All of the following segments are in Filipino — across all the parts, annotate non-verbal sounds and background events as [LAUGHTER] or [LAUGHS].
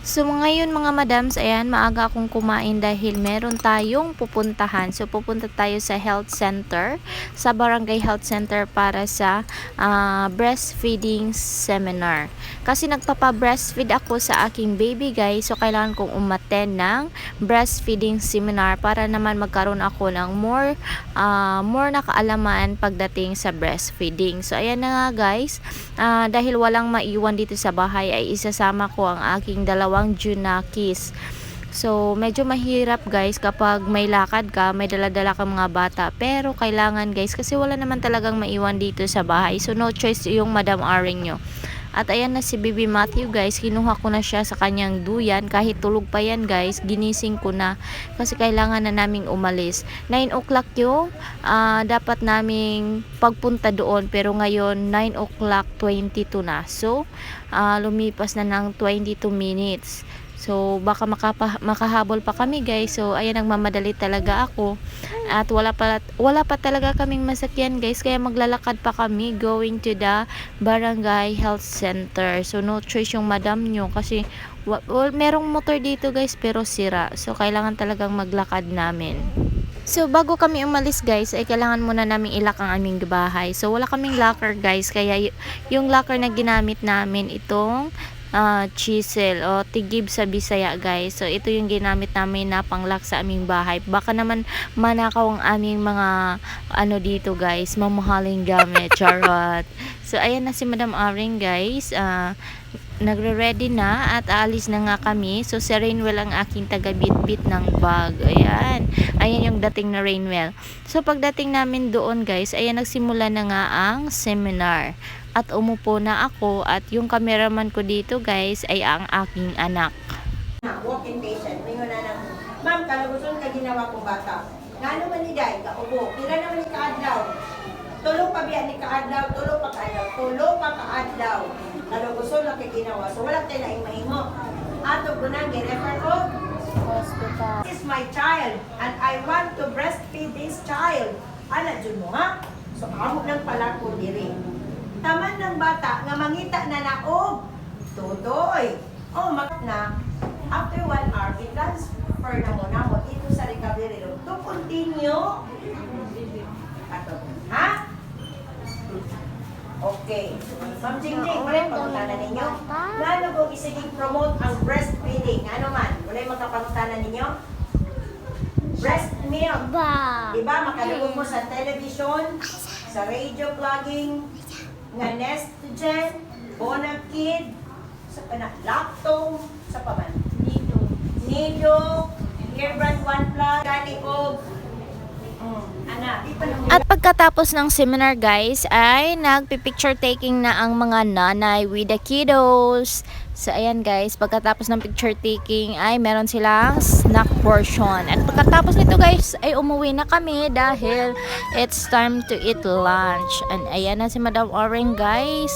So ngayon mga madams, ayan, maaga akong kumain dahil meron tayong pupuntahan. So pupunta tayo sa health center, sa Barangay Health Center para sa ah, breastfeeding seminar. Kasi nagpapa-breastfeed ako sa aking baby guys, so kailangan kong umattend ng breastfeeding seminar para naman magkaroon ako ng more ah, more na kaalaman pagdating sa breastfeeding. So ayan na nga guys, Ah, dahil walang maiwan dito sa bahay ay isasama ko ang aking dalawang junakis. So, medyo mahirap guys kapag may lakad ka, may daladala kang mga bata. Pero kailangan guys, kasi wala naman talagang maiwan dito sa bahay. So, no choice yung Madam Aring nyo. At ayan na si Baby Matthew guys, kinuha ko na siya sa kanyang duyan. Kahit tulog pa yan guys, ginising ko na. Kasi kailangan na naming umalis. 9 o'clock yung ah, dapat naming pagpunta doon. Pero ngayon, 9 o'clock 22 na. So, ah, lumipas na ng 22 minutes. So, baka makapa, makahabol pa kami guys. So, ayan, nagmamadali talaga ako. At wala pa, wala pa talaga kaming masakyan guys. Kaya maglalakad pa kami going to the Barangay Health Center. So, no choice yung madam nyo. Kasi, well, merong motor dito guys pero sira. So, kailangan talagang maglakad namin. So, bago kami umalis guys, ay kailangan muna namin ilak ang aming bahay. So, wala kaming locker guys. Kaya yung locker na ginamit namin itong ah, chisel o tigib sa Bisaya guys. So, ito yung ginamit namin na panglock sa aming bahay. Baka naman manakaw ang aming mga ano dito guys, mamahaling gamit. [LAUGHS] Charot. So, ayan na si Madam Aring guys. Ah, nagre-ready na at aalis na nga kami. So, si Rainwell ang aking taga-bit-bit ng bag. Ayan. Ayan yung dating na Rainwell. So, pagdating namin doon guys, ayan nagsimula na nga ang seminar. At umupo na ako at yung cameraman ko dito guys ay ang aking anak. na walk-in patient. Mingo na ng, Ma'am, kalaguson ka ginawa ko bata. Nga naman ni Day, kaubo. Pila naman ni kaadlaw. Tulo pa biya ni kaadlaw, tulo pa kaadlaw, tulo pa kaadlaw. Kalaguson lang kay ginawa. So wala tayo na imahimo. Ato ko nang girefer ko, Hospital. this is my child and I want to breastfeed this child. Ana, dyan mo ha? So amo nang pala ko diri. Taman ng bata nga mangita na naog. Tutoy. Oh, mak na. After one hour, i-transfer na mo na mo ito sa recovery room to continue. Ato. Ha? Okay. Ma'am Jingjing, wala pangutanan ninyo? Lalo kung isiging promote ang breastfeeding. Ano man? Wala yung magkapangutanan ninyo? Breast milk. Ba. Diba, makalugod mo sa television, sa radio vlogging, nga Nestogen, Bonakid, sa pana, Lactome, sa paman. Nido. Nido, Airbrand One Plus, Gani At pagkatapos ng seminar guys ay nagpi-picture taking na ang mga nanay with the kiddos. So ayan guys, pagkatapos ng picture taking ay meron silang snack portion. At pagkatapos nito guys ay umuwi na kami dahil it's time to eat lunch. And ayan na si Madam Oren guys.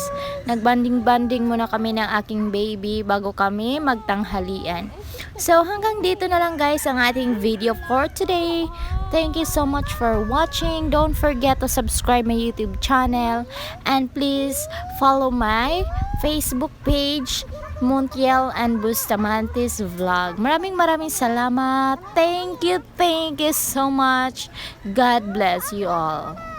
Nagbanding-banding muna kami ng aking baby bago kami magtanghalian. So hanggang dito na lang guys ang ating video for today. Thank you so much for watching. Don't forget to subscribe my YouTube channel and please follow my Facebook page Montiel and Bustamantes Vlog. Maraming maraming salamat. Thank you, thank you so much. God bless you all.